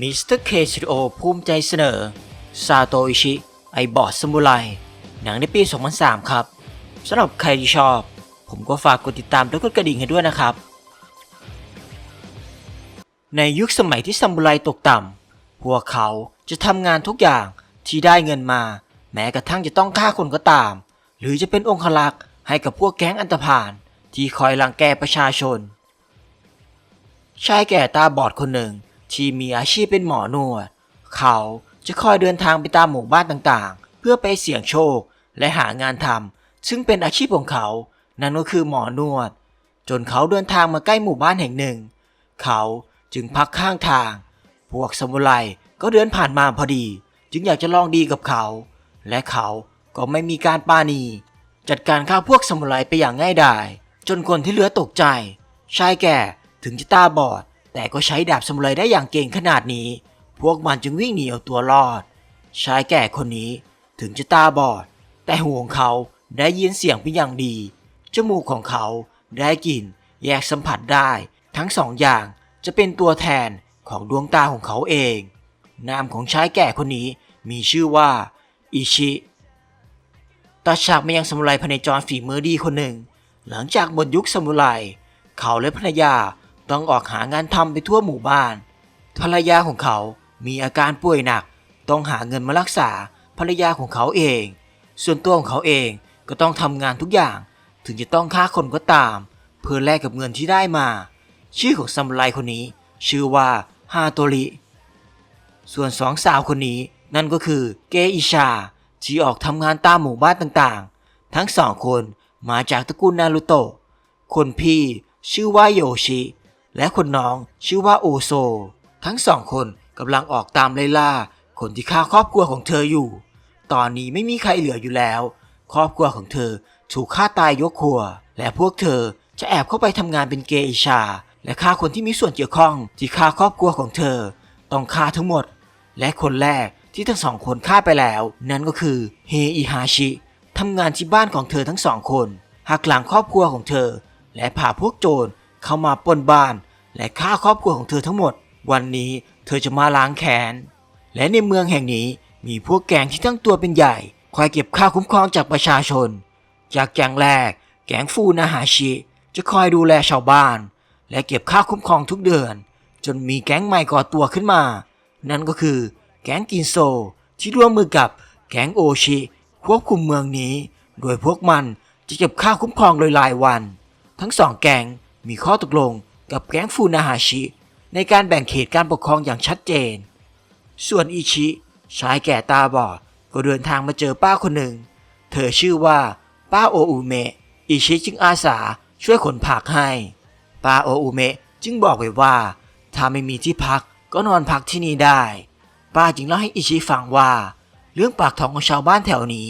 มิสเตอร์เคสตูดิโอภูมิใจเสนอซาโตอิชิไอบอดสมุไรหนังในปี 2003 ครับสำหรับใครที่ชอบ ผมก็ฝากกดติดตามและกดกระดิ่งให้ด้วยนะครับ ในยุคสมัยที่ซามูไรตกต่ำพวกเขาจะทำงานทุกอย่างที่ได้เงินมา แม้กระทั่งจะต้องฆ่าคนก็ตาม หรือจะเป็นองคลักษ์ให้กับพวกแก๊งอันตพานที่คอยรังแกประชาชน ชายแก่ตาบอดคนหนึ่ง ที่มีอาชีพเป็นหมอนวด เขาจะคอยเดินทางไปตามหมู่บ้านต่างๆ เพื่อไปเสี่ยงโชคและหางานทำซึ่งเป็นอาชีพของเขา นั่นก็คือหมอนวด จนเขาเดินทางมาใกล้หมู่บ้านแห่งหนึ่ง เขาจึงพักข้างทาง พวกสมุไรก็เดินผ่านมาพอดี จึงอยากจะลองดีกับเขา และเขาก็ไม่มีการปาณี จัดการฆ่าพวกสมุไรไปอย่างง่ายดาย จนคนที่เหลือตกใจ ชายแก่ถึงจะตาบอด แต่ก็ใช้ดาบสมุไรได้อย่างเก่งขนาดนี้ พวกมันจึงวิ่งหนีเอาตัวรอด ชายแก่คนนี้ถึงจะตาบอด แต่หูของเขาได้ยินเสียงเป็นอย่างดี จมูกของเขาได้กลิ่นแยกสัมผัสได้ ทั้งสองอย่างจะเป็นตัวแทนของดวงตาของเขาเอง นามของชายแก่คนนี้มีชื่อว่าอิชิตัดฉากมายังสมุไรพเนจรฝีมือดีคนหนึ่ง หลังจากหมดยุคสมุไรเขาและภรรยา ต้องออกหางานทำไปทั่วหมู่บ้าน ภรรยาของเขามีอาการป่วยหนัก ต้องหาเงินมารักษาภรรยาของเขาเอง ส่วนตัวของเขาเองก็ต้องทำงานทุกอย่าง ถึงจะต้องฆ่าคนก็ตาม เพื่อแลกกับเงินที่ได้มา ชื่อของซามไรคนนี้ ชื่อว่าฮาโตริส่วนสองสาวคนนี้นั่นก็คือเกอิชาที่ออกทำงานตามหมู่บ้านต่างๆ ทั้งสองคนมาจากตระกูลนารุโตะคนพี่ชื่อว่าโยชิ และคนน้องชื่อว่าโอโซ ทั้งสองคนกำลังออกตามไล่ล่า คนที่ฆ่าครอบครัวของเธออยู่ ตอนนี้ไม่มีใครเหลืออยู่แล้ว ครอบครัวของเธอถูกฆ่าตายยกครัว และพวกเธอจะแอบเข้าไปทำงานเป็นเกอิชา และฆ่าคนที่มีส่วนเกี่ยวข้องที่ฆ่าครอบครัวของเธอ ต้องฆ่าทั้งหมด และคนแรกที่ทั้งสองคนฆ่าไปแล้ว นั่นก็คือเฮอิฮาชิทำงานที่บ้านของเธอทั้งสองคนหักหลังครอบครัวของเธอ และพาพวกโจร เข้ามาปล้นบ้าน และฆ่าครอบครัวของเธอทั้งหมด วันนี้เธอจะมาล้างแค้น และในเมืองแห่งนี้มีพวกแก๊งที่ตั้งตัวเป็นใหญ่ คอยเก็บค่าคุ้มครองจากประชาชน จากแก๊งแรก แก๊งฟูนาฮาชิ จะคอยดูแลชาวบ้าน และเก็บค่าคุ้มครองทุกเดือน จนมีแก๊งใหม่ก่อตัวขึ้นมา นั่นก็คือแก๊งกินโซ ที่ร่วมมือกับแก๊งโอชิ ควบคุมเมืองนี้ โดยพวกมันจะเก็บค่าคุ้มครองโดยรายวัน ทั้งสองแก๊ง มีข้อตกลงกับแก๊งฟูนาฮาชิ ในการแบ่งเขตการปกครองอย่างชัดเจน ส่วนอิชิชายแก่ตาบอดก็เดินทางมาเจอป้าคนหนึ่ง เธอชื่อว่าป้าโออุเมะอิชิจึงอาสาช่วยขนผักให้ ป้าโออุเมะจึงบอกไว้ว่า ถ้าไม่มีที่พักก็นอนพักที่นี่ได้ ป้าจึงเล่าให้อิชิฟังว่า เรื่องปากท้องของชาวบ้านแถวนี้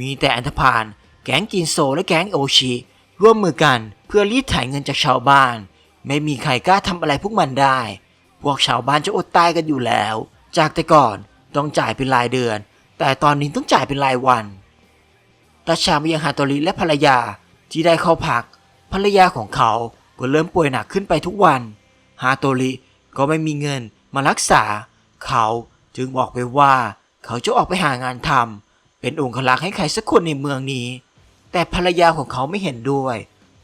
มีแต่อันธพาลแก๊งกินโซและแก๊งโอชิ ร่วมมือกันเพื่อรีดไถเงินจากชาวบ้าน ไม่มีใครกล้าทำอะไรพวกมันได้ พวกชาวบ้านจะอดตายกันอยู่แล้ว จากแต่ก่อนต้องจ่ายเป็นรายเดือน แต่ตอนนี้ต้องจ่ายเป็นรายวันตาชามายังฮาโตริและภรรยาที่ได้เข้าพัก ภรรยาของเขาก็เริ่มป่วยหนักขึ้นไปทุกวันฮาโตริก็ไม่มีเงินมารักษา เขาจึงบอกไปว่า เขาจะออกไปหางานทำเป็นองครักษ์ให้ใครสักคนในเมืองนี้ แต่ภรรยาของเขาไม่เห็นด้วย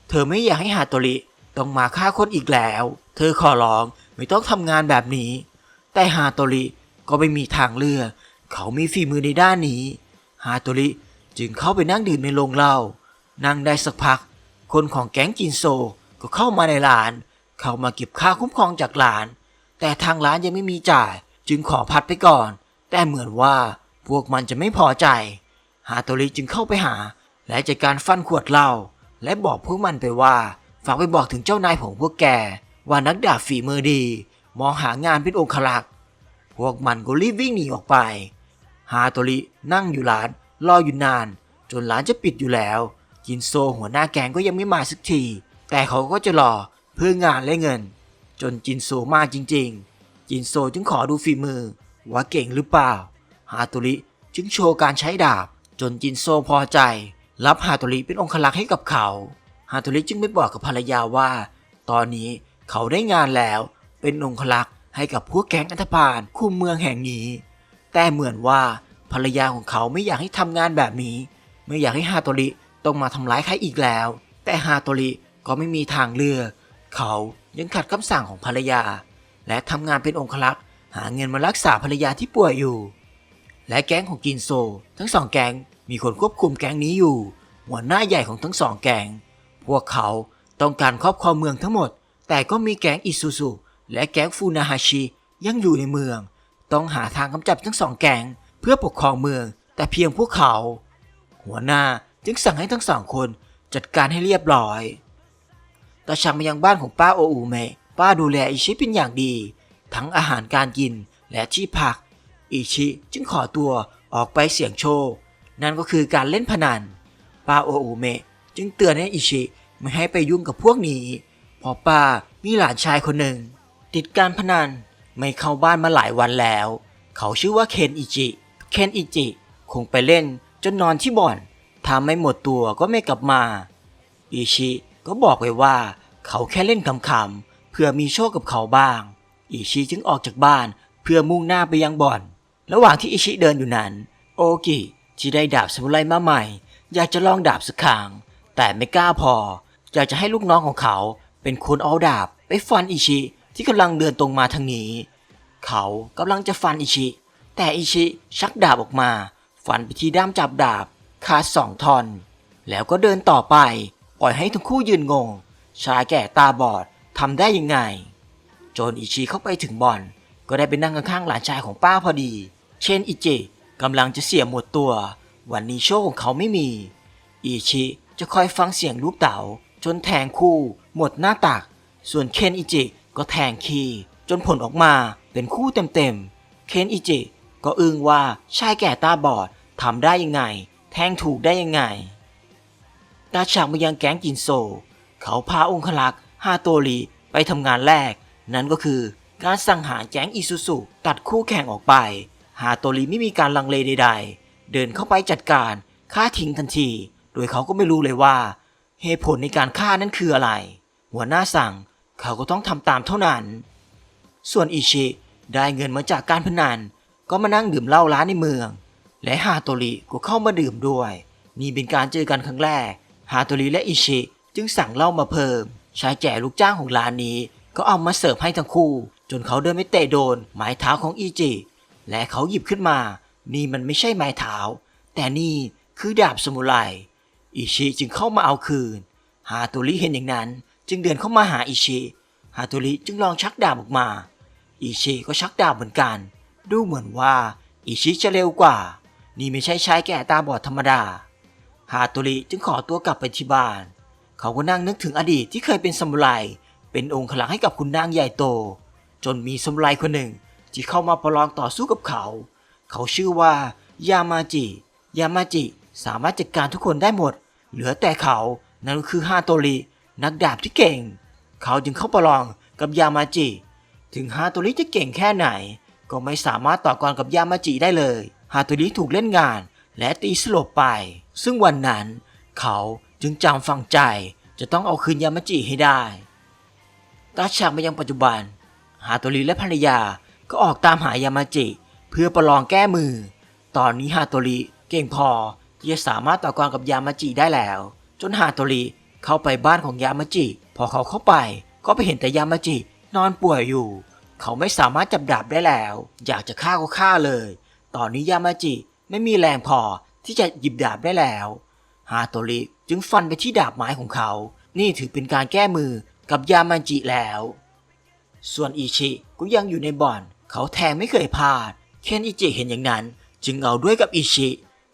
เธอไม่อยากให้ฮาโตริต้องมาฆ่าคนอีกแล้ว เธอขอร้องไม่ต้องทำงานแบบนี้ แต่ฮาโตริก็ไม่มีทางเลือก เขามีฝีมือในด้านนี้ ฮาโตริจึงเข้าไปนั่งดื่มในโรงเหล้า นั่งได้สักพัก คนของแก๊งจินโซก็เข้ามาในร้าน เขามาเก็บค่าคุ้มครองจากร้าน แต่ทางร้านยังไม่มีจ่าย จึงขอพัดไปก่อน แต่เหมือนว่าพวกมันจะไม่พอใจ ฮาโตริจึงเข้าไปหา และจัดการฟันขวดเหล้าและบอกพวกมันไปว่า ฝากไปบอกถึงเจ้านายของพวกแก ว่านักดาบฝีมือดี มองหางานเป็นองครักษ์พวกมันก็รีบวิ่งหนีออกไป ฮาโตรินั่งอยู่ร้านรออยู่นาน จนร้านจะปิดอยู่แล้วจินโซหัวหน้าแกงก็ยังไม่มาสักที แต่เขาก็จะรอเพื่องานและเงิน จนจินโซมาจริง ๆ จินโซจึงขอดูฝีมือ ว่าเก่งหรือเปล่า ฮาโตริจึงโชว์การใช้ดาบ จนจินโซพอใจ รับฮาโตริเป็นองครักษ์ให้กับเขาฮาโตริจึงไปบอกกับภรรยาว่า ตอนนี้เขาได้งานแล้ว เป็นองครักษ์ให้กับพวกแก๊งอันธพาลคุมเมืองแห่งนี้ แต่เหมือนว่าภรรยาของเขาไม่อยากให้ทำงานแบบนี้ ไม่อยากให้ฮาโตริต้องมาทำร้ายใครอีกแล้ว แต่ฮาโตริก็ไม่มีทางเลือก เขายังขัดคำสั่งของภรรยา และทำงานเป็นองครักษ์หาเงินมารักษาภรรยาที่ป่วยอยู่ และแก๊งของจินโซ ทั้งสองแก๊ง มีคนควบคุมแก๊งนี้อยู่ หัวหน้าใหญ่ของทั้งสองแก๊งพวกเขาต้องการครอบครองเมืองทั้งหมด แต่ก็มีแก๊งอิซูซุและแก๊งฟูนาฮาชิยังอยู่ในเมือง ต้องหาทางกำจัดทั้งสองแก๊งเพื่อปกครองเมือง แต่เพียงพวกเขา หัวหน้าจึงสั่งให้ทั้งสองคนจัดการให้เรียบร้อยตาชังมายังบ้านของป้าโออูเมะป้าดูแลอิชิเป็นอย่างดี ทั้งอาหารการกินและที่พัก อิชิจึงขอตัวออกไปเสี่ยงโชค นั่นก็คือการเล่นพนันป้าโออูเมะจึงเตือนให้อิชิไม่ให้ไปยุ่งกับพวกนี้เพราะป้ามีหลานชายคนหนึ่ง ติดการพนันไม่เข้าบ้านมาหลายวันแล้ว เขาชื่อว่าเคนอิจิเคนอิจิคงไปเล่นจนนอนที่บ่อนถ้าไม่หมดตัวก็ไม่กลับมา อิชิก็บอกไว้ว่า เขาแค่เล่นขำๆเพื่อมีโชคกับเขาบ้าง อิชิจึงออกจากบ้านเพื่อมุ่งหน้าไปยังบ่อน ระหว่างที่อิชิเดินอยู่นั้น โอกิ ที่ได้ดาบสมุไรมาใหม่ อยากจะลองดาบสักครั้งแต่ไม่กล้าพอ อยากจะให้ลูกน้องของเขาเป็นคนเอาดาบไปฟันอิชิที่กำลังเดินตรงมาทางนี้ เขากำลังจะฟันอิชิ แต่อิชิชักดาบออกมา ฟันไปที่ด้ามจับดาบขาดสองท่อน แล้วก็เดินต่อไป ปล่อยให้ทั้งคู่ยืนงง ชายแก่ตาบอดทำได้ยังไง จนอิชิเข้าไปถึงบ่อน ก็ได้ไปนั่งข้างๆหลานชายของป้าพอดี เช่นอิจิ กำลังจะเสียหมดตัว วันนี้โชคของเขาไม่มีอิชิจะคอยฟังเสียงลูกเต๋าจนแทงคู่ หมดหน้าตัก ส่วนเคนอิจิก็แทงคีจนผลออกมาเป็นคู่เต็มๆ เคนอิจิ ก็อึ้งว่าชายแก่ตาบอดทำได้ยังไง แทงถูกได้ยังไง ตาฉากมายังแก๊งจินโซ เขาพาองคลักษ์ฮาโตริไปทำงานแรก นั่นก็คือการสังหารแก๊งอิซูซุตัดคู่แข่งออกไป ฮาโตริไม่มีการลังเลใด ๆ เดินเข้าไปจัดการฆ่าทิ้งทันที โดยเขาก็ไม่รู้เลยว่า เหตุผลในการฆ่านั้นคืออะไร หัวหน้าสั่งเขาก็ต้องทำตามเท่านั้น ส่วนอิชิได้เงินมาจากการพนัน ก็มานั่งดื่มเหล้าร้านในเมือง และฮาโตริก็เข้ามาดื่มด้วย นี่เป็นการเจอกันครั้งแรก ฮาโตริและอิชิจึงสั่งเหล้ามาเพิ่ม ชายแก่ลูกจ้างของร้านนี้ ก็เอามาเสิร์ฟให้ทั้งคู่ จนเขาเดินไม่เตะโดนไม้เท้าของอิจิ และเขาหยิบขึ้นมา นี่มันไม่ใช่ไม้เท้า แต่นี่คือดาบสมุไร อิชิจึงเข้ามาเอาคืน ฮาโตริเห็นอย่างนั้น จึงเดินเข้ามาหาอิชิ ฮาโตริจึงลองชักดาบออกมา อิชิก็ชักดาบเหมือนกัน ดูเหมือนว่าอิชิจะเร็วกว่า นี่ไม่ใช่ชายแก่ตาบอดธรรมดา ฮาโตริจึงขอตัวกลับไปที่บ้าน เขาก็นั่งนึกถึงอดีตที่เคยเป็นสมุไร เป็นองค์ขลังให้กับคุณนางใหญ่โต จนมีสมุไรคนหนึ่ง ที่เข้ามาประลองต่อสู้กับเขา เขาชื่อว่ายามาจิ ยามาจิสามารถจัดการทุกคนได้หมด เหลือแต่เขา นั่นคือฮาโตริ นักดาบที่เก่ง เขาจึงเข้าประลองกับยามาจิ ถึงฮาโตริจะเก่งแค่ไหน ก็ไม่สามารถต่อกรกับยามาจิได้เลย ฮาโตริถูกเล่นงานและตีสลบไป ซึ่งวันนั้น เขาจึงจำฝังใจ จะต้องเอาคืนยามาจิให้ได้ตาฉากมายังปัจจุบัน ฮาโตริและภรรยา ก็ออกตามหายามาจิ เพื่อประลองแก้มือ ตอนนี้ฮาโตริเก่งพอที่จะสามารถต่อกรกับยามาจิได้แล้ว จนฮาโตริเข้าไปบ้านของยามาจิ พอเขาเข้าไปก็ไปเห็นแต่ยามาจินอนป่วยอยู่ เขาไม่สามารถจับดาบได้แล้ว อยากจะฆ่าก็ฆ่าเลย ตอนนี้ยามาจิไม่มีแรงพอที่จะหยิบดาบได้แล้วฮาโตริจึงฟันไปที่ดาบไม้ของเขา นี่ถือเป็นการแก้มือกับยามาจิแล้ว ส่วนอิชิก็ยังอยู่ในบ่อน เขาแทงไม่เคยพลาด เคนอิจิเห็นอย่างนั้น จึงเอาด้วยกับอิชิ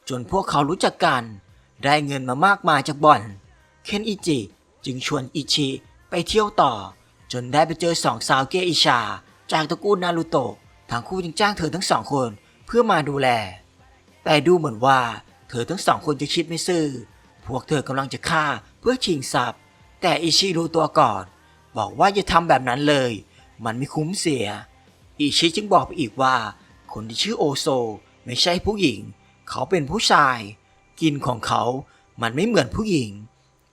จนพวกเขารู้จักกัน ได้เงินมามากมายจากบ่อน เคนอิจิจึงชวนอิชิไปเที่ยวต่อ จนได้ไปเจอสองสาวเกอิชา จากตระกูลนารูโตะทั้งคู่จึงจ้างเธอทั้งสองคนเพื่อมาดูแล แต่ดูเหมือนว่าเธอทั้งสองคนจะคิดไม่ซื่อ พวกเธอกำลังจะฆ่าเพื่อชิงทรัพย์ แต่อิชิรู้ตัวก่อน บอกว่าอย่าทำแบบนั้นเลย มันไม่คุ้มเสีย อิชิจึงบอกไปอีกว่า คนที่ชื่อโอโซไม่ใช่ผู้หญิง เขาเป็นผู้ชาย กินของเขามันไม่เหมือนผู้หญิง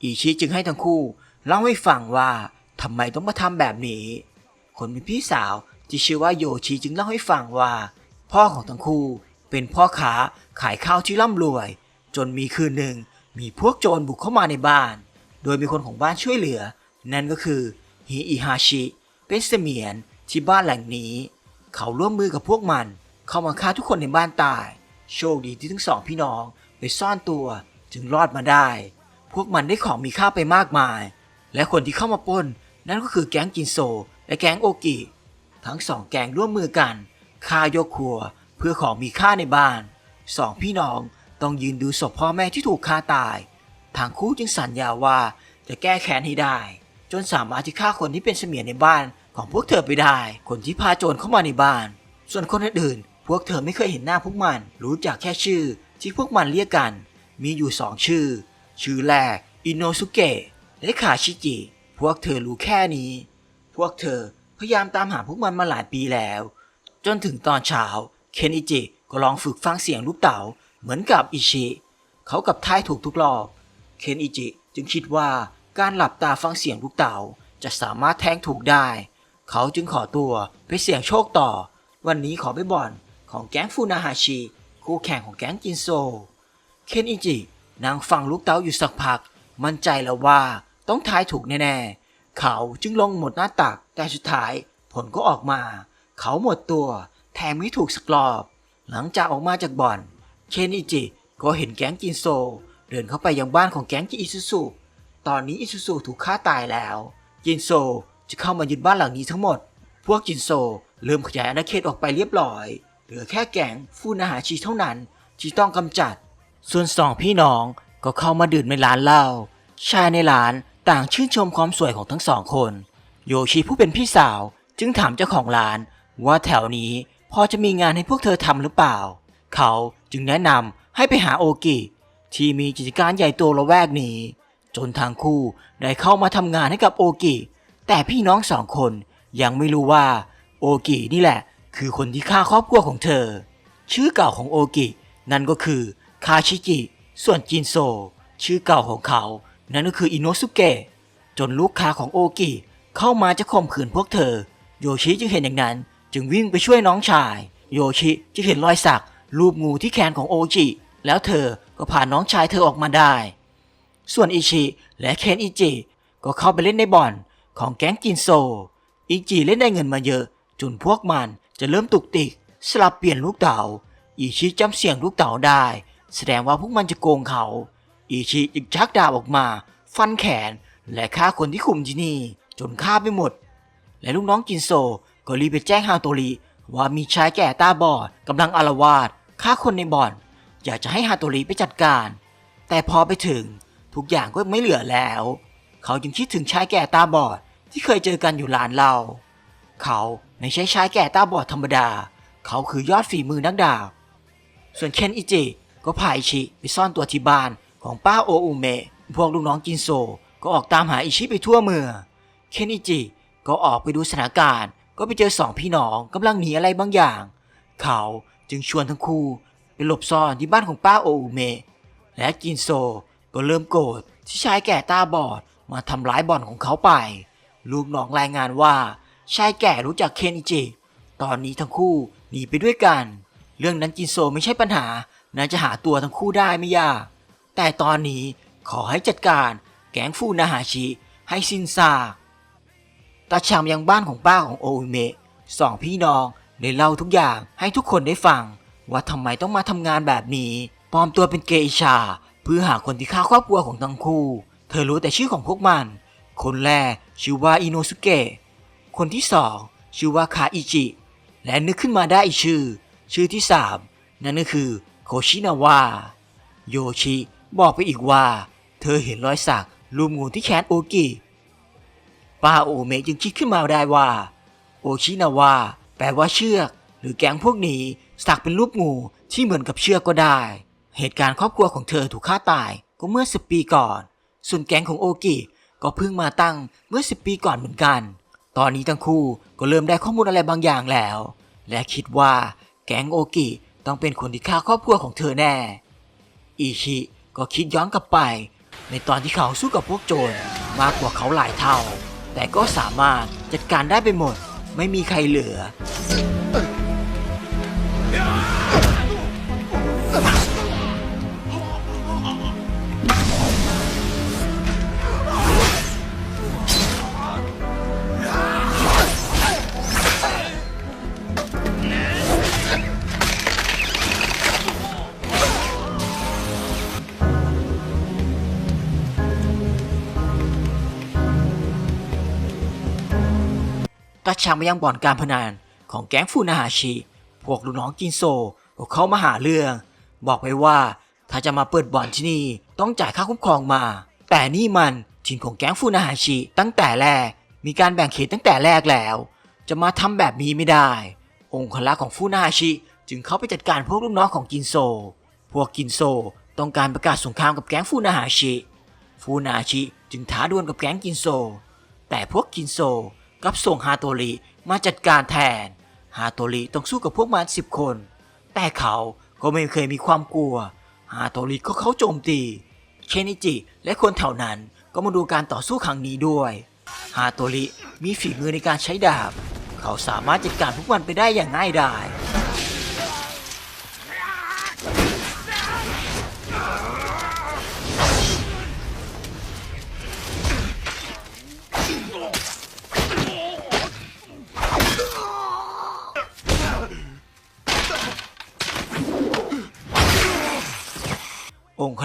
อิชิจึงให้ทั้งคู่เล่าให้ฟังว่าทำไมต้องมาทำแบบนี้ คนเป็นพี่สาวที่ชื่อว่าโยชิจึงเล่าให้ฟังว่า พ่อของทั้งคู่เป็นพ่อค้าขายข้าวที่ร่ำรวย จนมีคืนหนึ่งมีพวกโจรบุกเข้ามาในบ้าน โดยมีคนของบ้านช่วยเหลือ นั่นก็คือฮิอิฮาชิ เป็นเสมียน ที่บ้านหลังนี้ เขาร่วมมือกับพวกมัน เข้ามาฆ่าทุกคนในบ้านตาย โชคดีที่ทั้งสองพี่น้องไปซ่อนตัวจึงรอดมาได้ พวกมันได้ของมีค่าไปมากมาย และคนที่เข้ามาปล้น นั่นก็คือแก๊งจินโซ และแก๊งโอกิ ทั้งสองแก๊งร่วมมือกันฆ่ายกครัวเพื่อของมีค่าในบ้าน สองพี่น้องต้องยืนดูศพพ่อแม่ที่ถูกฆ่าตาย ทางคู่จึงสัญญาว่าจะแก้แค้นให้ได้ จนสามารถที่ฆ่าคนที่เป็นเสมียนในบ้าน ของพวกเธอไปได้ คนที่พาโจรเข้ามาในบ้าน ส่วนคนอื่นๆพวกเธอไม่เคยเห็นหน้าพวกมัน รู้จักแค่ชื่อที่พวกมันเรียกกัน มีอยู่สองชื่อ ชื่อแรกอินโนสุเกะและคาชิจิ พวกเธอรู้แค่นี้ พวกเธอพยายามตามหาพวกมันมาหลายปีแล้ว จนถึงตอนเช้าเคนอิจิก็ลองฝึกฟังเสียงลูกเต๋าเหมือนกับอิชิ เขากับท้ายถูกทุกรอบเคนอิจิจึงคิดว่าการหลับตาฟังเสียงลูกเต๋าจะสามารถแทงถูกได้ เขาจึงขอตัวไปเสี่ยงโชคต่อ วันนี้ขอไปบ่อนของแก๊งฟูนาฮาชิ คู่แข่งของแก๊งจินโซ เคนอิจินั่งฟังลูกเต๋าอยู่สักพัก มั่นใจแล้วว่าต้องทายถูกแน่ๆ เขาจึงลงหมดหน้าตัก แต่สุดท้ายผลก็ออกมา เขาหมดตัวแทงไม่ถูกสักรอบ หลังจากออกมาจากบ่อน เคนอิจิก็เห็นแก๊งจินโซ เดินเข้าไปยังบ้านของแก๊งจิอิซุสุตอนนี้อิซุสุถูกฆ่าตายแล้ว จินโซ จะเข้ามายึดบ้านหลังนี้ทั้งหมด พวกจินโซเริ่มขยายอาณาเขตออกไปเรียบร้อย เหลือแค่แก๊งฟูนาหาชีเท่านั้นที่ต้องกำจัด ส่วนสองพี่น้องก็เข้ามาดื่มในร้านเหล้า ชายในร้านต่างชื่นชมความสวยของทั้งสองคน โยชิผู้เป็นพี่สาวจึงถามเจ้าของร้าน ว่าแถวนี้พอจะมีงานให้พวกเธอทำหรือเปล่า เขาจึงแนะนำให้ไปหาโอกิ ที่มีกิจการใหญ่โตละแวกนี้ จนทางคู่ได้เข้ามาทำงานให้กับโอกิ แต่พี่น้องสองคนยังไม่รู้ว่าโอกินี่แหละ คือคนที่ฆ่าครอบครัวของเธอ ชื่อเก่าของโอกินั่นก็คือคาชิจิส่วนจินโซ ชื่อเก่าของเขา นั่นก็คืออินโนสุเกะจนลูกค้าของโอกิเข้ามาจะข่มขืนพวกเธอ โยชิจึงเห็นอย่างนั้น จึงวิ่งไปช่วยน้องชาย โยชิจึงเห็นรอยสักรูปงูที่แขนของโอจิ แล้วเธอก็พาน้องชายเธอออกมาได้ ส่วนอิชิและเคนอิจิก็เข้าไปเล่นในบ่อน ของแก๊งจินโซอิจิเล่นได้เงินมาเยอะ จนพวกมันจะเริ่มตุกติก สลับเปลี่ยนลูกเต๋าอิชิจำเสียงลูกเต๋าได้ แสดงว่าพวกมันจะโกงเขาอิชิจึงชักดาบออกมา ฟันแขนและฆ่าคนที่คุมที่นี่ จนฆ่าไปหมด และลูกน้องจินโซก็รีบไปแจ้งฮาโตริว่ามีชายแก่ตาบอดกำลังอาละวาดฆ่าคนในบ่อน อยากจะให้ฮาโตริไปจัดการ แต่พอไปถึงทุกอย่างก็ไม่เหลือแล้ว เขาจึงคิดถึงชายแก่ตาบอดที่เคยเจอกันอยู่ร้านเรา เขาไม่ใช่ชายแก่ตาบอดธรรมดา เขาคือยอดฝีมือนักดาบ ส่วนเคนอิจิก็พาอิชิไปซ่อนตัวที่บ้านของป้าโออุเมะพวกลูกน้องจินโซก็ออกตามหาอิชิไปทั่วเมือง เคนอิจิก็ออกไปดูสถานการณ์ ก็ไปเจอสองพี่น้องกำลังหนีอะไรบางอย่าง เขาจึงชวนทั้งคู่ไปหลบซ่อนที่บ้านของป้าโออุเมะและจินโซก็เริ่มโกรธที่ชายแก่ตาบอด มาทำร้ายบ่อนของเขาไป ลูกน้องรายงานว่า ชายแก่รู้จักเคนอิจิ ตอนนี้ทั้งคู่หนีไปด้วยกัน เรื่องนั้นจินโซไม่ใช่ปัญหา น่าจะหาตัวทั้งคู่ได้ไม่ยาก แต่ตอนนี้ขอให้จัดการแก๊งฟูนาฮาชิให้สิ้นซากตาชามยังบ้านของป้าของโออุเมะสองพี่น้องได้เล่าทุกอย่างให้ทุกคนได้ฟัง ว่าทำไมต้องมาทำงานแบบนี้ปลอมตัวเป็นเกอิชา เพื่อหาคนที่ฆ่าครอบครัวของทั้งคู่ เธอรู้แต่ชื่อของพวกมัน คนแรกชื่อว่าอิโนสุเกะ คนที่สองชื่อว่าคาอิจิ และนึกขึ้นมาได้อีกชื่อ ชื่อที่สามนั่นก็คือโคชินาวะ โยชิบอกไปอีกว่า เธอเห็นรอยสักรูปงูที่แขนโอกิป้าโอเมะจึงคิดขึ้นมาได้ว่า โอชินาวะแปลว่าเชือก หรือแกงพวกนี้สักเป็นรูปงูที่เหมือนกับเชือกก็ได้ เหตุการณ์ครอบครัวของเธอถูกฆ่าตายก็เมื่อสิบปีก่อน ส่วนแก๊งของโอกิก็เพิ่งมาตั้งเมื่อสิบปีก่อนเหมือนกัน ตอนนี้ทั้งคู่ก็เริ่มได้ข้อมูลอะไรบางอย่างแล้ว และคิดว่าแก๊งโอกิต้องเป็นคนที่ฆ่าครอบครัวของเธอแน่ อิชิก็คิดย้อนกลับไป ในตอนที่เขาสู้กับพวกโจรมากกว่าเขาหลายเท่า แต่ก็สามารถจัดการได้ไปหมด ไม่มีใครเหลือ ตัดฉากมายังบ่อนการพนันของแก๊งฟูนาฮาชิ พวกลูกน้องจินโซเขามาหาเรื่อง บอกไปว่าถ้าจะมาเปิดบ่อนที่นี่ต้องจ่ายค่าคุ้มครองมา แต่นี่มันถิ่นของแก๊งฟูนาฮาชิ ตั้งแต่แรกมีการแบ่งเขตตั้งแต่แรกแล้ว จะมาทำแบบนี้ไม่ได้ องค์คลักของฟูนาฮาชิ จึงเข้าไปจัดการพวกลูกน้องของจินโซ พวกจินโซต้องการประกาศสงครามกับแก๊งฟูนาฮาชิ ฟูนาฮาชิจึงท้าดวลกับแก๊งจินโซ แต่พวกกินโซ กับส่งฮาโตริมาจัดการแทน ฮาโตริต้องสู้กับพวกมันสิบคน แต่เขาก็ไม่เคยมีความกลัว ฮาโตริก็เขาโจมตีเคนิจิและคนแถวนั้นก็มาดูการต่อสู้ครั้งนี้ด้วย ฮาโตริมีฝีมือในการใช้ดาบ เขาสามารถจัดการพวกมันไปได้อย่างง่ายดาย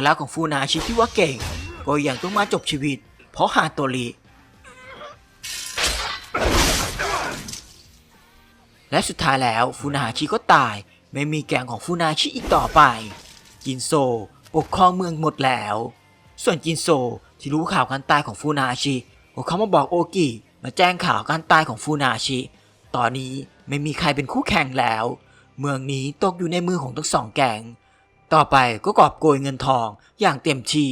องคลักของฟูนาชิที่ว่าเก่ง ก็ยังต้องมาจบชีวิต เพราะฮาโตริและสุดท้ายแล้วฟูนาชิก็ตาย ไม่มีแกงของฟูนาชิอีกต่อไป จินโซปกครองเมืองหมดแล้ว ส่วนจินโซที่รู้ข่าวการตายของฟูนาชิพวกเขามาบอกโอกิมาแจ้งข่าวการตายของฟูนาชิ ตอนนี้ไม่มีใครเป็นคู่แข่งแล้ว เมืองนี้ตกอยู่ในมือของทั้งสองแกง ต่อไปก็กอบโกยเงินทองอย่างเต็มที่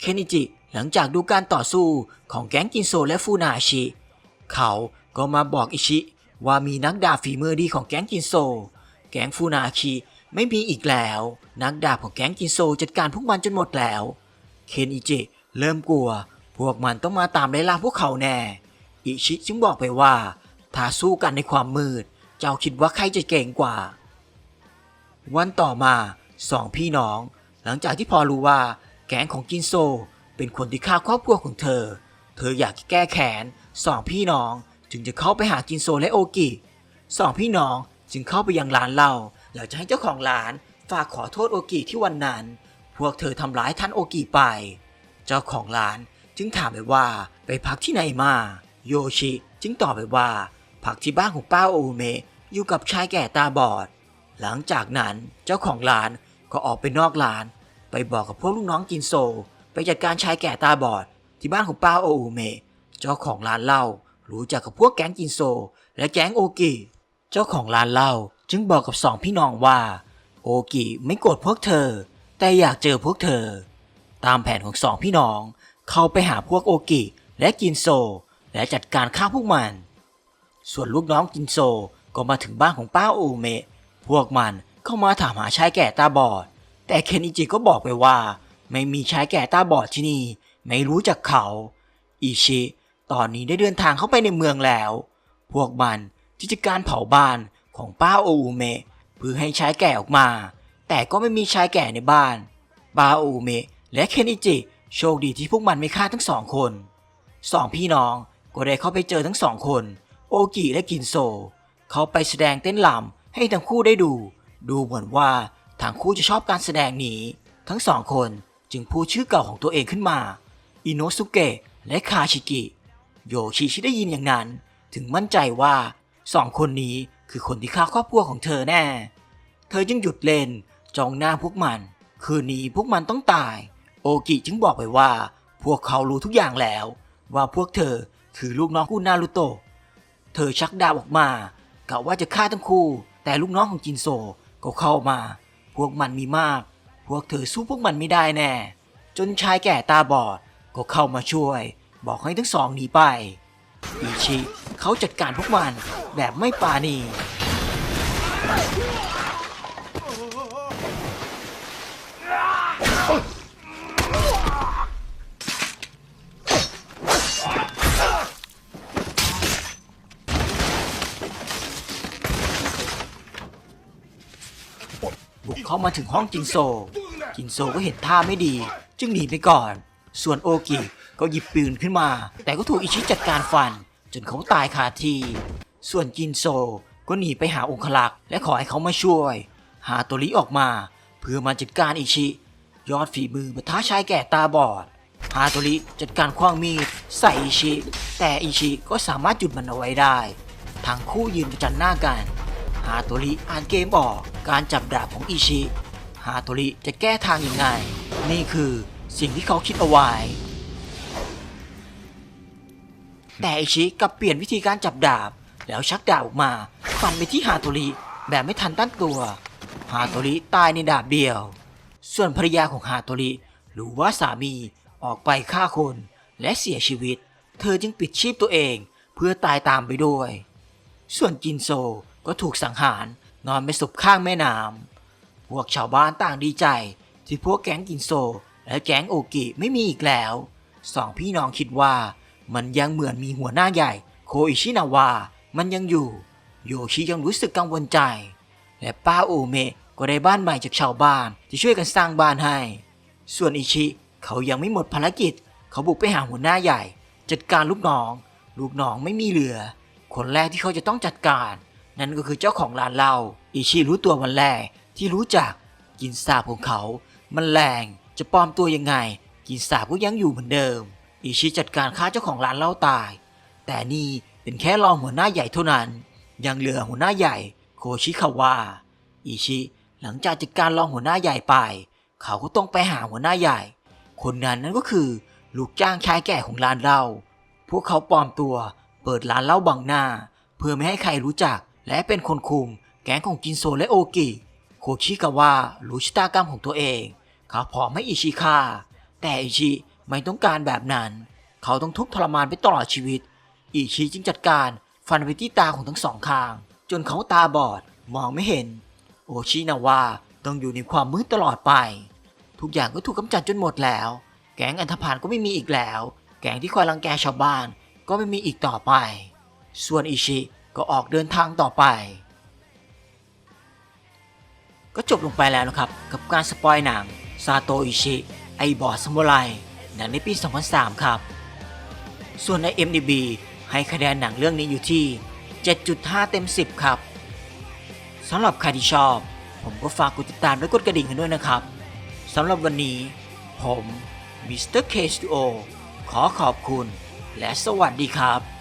เคนิจิหลังจากดูการต่อสู้ของแก๊งจินโซและฟูนาชิ เขาก็มาบอกอิชิว่ามีนักดาบฝีมือดีของแก๊งจินโซ แก๊งฟูนาชิไม่มีอีกแล้ว นักดาบของแก๊งจินโซจัดการพวกมันจนหมดแล้ว เคนอิจิเริ่มกลัว พวกมันต้องมาตามไล่ล่าพวกเขาแน่ อิชิจึงบอกไปว่า ถ้าสู้กันในความมืด เจ้าคิดว่าใครจะเก่งกว่า วันต่อมา สองพี่น้อง หลังจากที่พอรู้ว่าแก๊งของจินโซ เป็นคนที่ฆ่าครอบครัวของเธอ เธออยากแก้แค้นสองพี่น้องจึงจะเข้าไปหาจินโซและโอกิสองพี่น้องจึงเข้าไปยังร้านเหล้าอยากจะให้เจ้าของร้านฝากขอโทษโอกิที่วันนั้น พวกเธอทำร้ายท่านโอกิไป เจ้าของร้านจึงถามไปว่าไปพักที่ไหนมา โยชิจึงตอบไปว่า พักที่บ้านของป้าโอเมะอยู่กับชายแก่ตาบอด หลังจากนั้นเจ้าของร้าน ก็ออกไปนอกร้าน ไปบอกกับพวกลูกน้องจินโซ ไปจัดการชายแก่ตาบอด ที่บ้านของป้าโออุเมะเจ้าของร้านเหล้ารู้จักกับพวกแก๊งจินโซ และแก๊งโอกิเจ้าของร้านเหล้าจึงบอกกับสองพี่น้องว่า โอกิไม่โกรธพวกเธอ แต่อยากเจอพวกเธอ ตามแผนของสองพี่น้อง เข้าไปหาพวกโอกิและจินโซ และจัดการฆ่าพวกมัน ส่วนลูกน้องจินโซก็มาถึงบ้านของป้าโอเมะพวกมัน เข้ามาถามหาชายแก่ตาบอด แต่เคนอิจิก็บอกไปว่า ไม่มีชายแก่ตาบอดที่นี่ ไม่รู้จักเขา อิชิ ตอนนี้ได้เดินทางเข้าไปในเมืองแล้ว พวกมันที่จะการเผาบ้านของป้าโออุเมะเพื่อให้ชายแก่ออกมา แต่ก็ไม่มีชายแก่ในบ้านป้าโออุเมะและเคนอิจิโชคดีที่พวกมันไม่ฆ่าทั้งสองคนสองพี่น้องก็ได้เข้าไปเจอทั้งสองคน โอกิและกินโซ เขาไปแสดงเต้นลำให้ทั้งคู่ได้ดู ดูเหมือนว่าทั้งคู่จะชอบการแสดงนี้ ทั้งสองคนจึงพูดชื่อเก่าของตัวเองขึ้นมา อิโนสุเกะและคาชิกิ โยชิชิได้ยินอย่างนั้น ถึงมั่นใจว่าสองคนนี้คือคนที่ฆ่าครอบครัวของเธอแน่ เธอจึงหยุดเล่นจ้องหน้าพวกมัน คืนนี้พวกมันต้องตาย โอกิจึงบอกไปว่า พวกเขารู้ทุกอย่างแล้ว ว่าพวกเธอคือลูกน้องคู่นารุโตะ เธอชักดาบออกมากะว่าจะฆ่าทั้งคู่ แต่ลูกน้องของจินโซ ก็เข้ามา พวกมันมีมาก พวกเธอสู้พวกมันไม่ได้แน่ จนชายแก่ตาบอดก็เข้ามาช่วย บอกให้ทั้งสองหนีไปอิชิเขาจัดการพวกมันแบบไม่ปราณี เบุก เข้ามาถึงห้องจินโซ จินโซก็เห็นท่าไม่ดี จึงหนีไปก่อน ส่วนโอกิก็หยิบปืนขึ้นมา แต่ก็ถูกอิชิจัดการฟัน จนเขาตายคาที ส่วนจินโซก็หนีไปหาองคลักษ์และขอให้เขามาช่วย หาตัวลิออกมา เพื่อมาจัดการอิชิ ยอดฝีมือปะทะชายแก่ตาบอดฮาโตริจัดการคว้างมีดใส่อิชิ แต่อิชิก็สามารถหยุดมันเอาไว้ได้ ทั้งคู่ยืนประจันหน้ากัน ฮาโตริอ่านเกมออกการจับดาบของอิชิฮาโตริจะแก้ทางยังไง นี่คือสิ่งที่เขาคิดเอาไว้ แต่อิชิกลับเปลี่ยนวิธีการจับดาบ แล้วชักดาบออกมาฟันไปที่ฮาโตริแบบไม่ทันตั้งตัวฮาโตริตายในดาบเดียว ส่วนภรรยาของฮาโตริรู้ว่าสามีออกไปฆ่าคนและเสียชีวิต เธอจึงปิดชีพตัวเองเพื่อตายตามไปด้วย ส่วนจินโซ ก็ถูกสังหารนอนไปศพข้างแม่น้ำพวกชาวบ้านต่างดีใจ ที่พวกแก๊งจินโซ และแก๊งโอกิไม่มีอีกแล้ว สองพี่น้องคิดว่า มันยังเหมือนมีหัวหน้าใหญ่ โคอิชินาวะมันยังอยู่ โยชิยังรู้สึกกังวลใจ และป้าโอเมะก็ได้บ้านใหม่จากชาวบ้านที่ช่วยกันสร้างบ้านให้ ส่วนอิชิเขายังไม่หมดภารกิจ เขาบุกไปหาหัวหน้าใหญ่ จัดการลูกน้อง ลูกน้องไม่มีเหลือ คนแรกที่เขาจะต้องจัดการ นั่นก็คือเจ้าของร้านเหล้าอิชิรู้ตัววันแรกที่รู้จักกินสาบของเขา มันแรงจะปลอมตัวยังไง กินสาบก็ยังอยู่เหมือนเดิม อิชิจัดการฆ่าเจ้าของร้านเหล้าตาย แต่นี่เป็นแค่รองหัวหน้าใหญ่เท่านั้น ยังเหลือหัวหน้าใหญ่ โคชิคาวะอิชิหลังจากจัดการรองหัวหน้าใหญ่ไป เขาก็ต้องไปหาหัวหน้าใหญ่ คนนั้นนั่นก็คือลูกจ้างชายแก่ของร้านเหล้าพวกเขาปลอมตัวเปิดร้านเหล้าบังหน้า เพื่อไม่ให้ใครรู้จัก และเป็นคนคุมแก๊งของจินโซและโอกิโคชิกาวะรู้ชะตากรรมของตัวเอง เขาพร้อมให้อิชิฆ่า แต่อิชิไม่ต้องการแบบนั้น เขาต้องทุกข์ทรมานไปตลอดชีวิต อิชิจึงจัดการฟันไปที่ตาของทั้งสองข้าง จนเขาตาบอดมองไม่เห็น โอชินาวะต้องอยู่ในความมืดตลอดไป ทุกอย่างก็ถูกกำจัดจนหมดแล้ว แก๊งอันธพาลก็ไม่มีอีกแล้ว แก๊งที่คอยรังแกชาวบ้านก็ไม่มีอีกต่อไป ส่วนอิชิ ก็ออกเดินทางต่อไป ก็จบลงไปแล้วนะครับ กับการสปอยหนังซาโตอิชิ ไอบอดซามูไรหนังในปี 2003 ครับ ส่วนใน MDB ให้คะแนนหนังเรื่องนี้อยู่ที่ 7.5 เต็ม 10 ครับสำหรับใครที่ชอบ ผมก็ฝากกดติดตามและกดกระดิ่งกันด้วยนะครับสำหรับวันนี้ ผมมิสเตอร์เคสตูโอขอขอบคุณ และสวัสดีครับ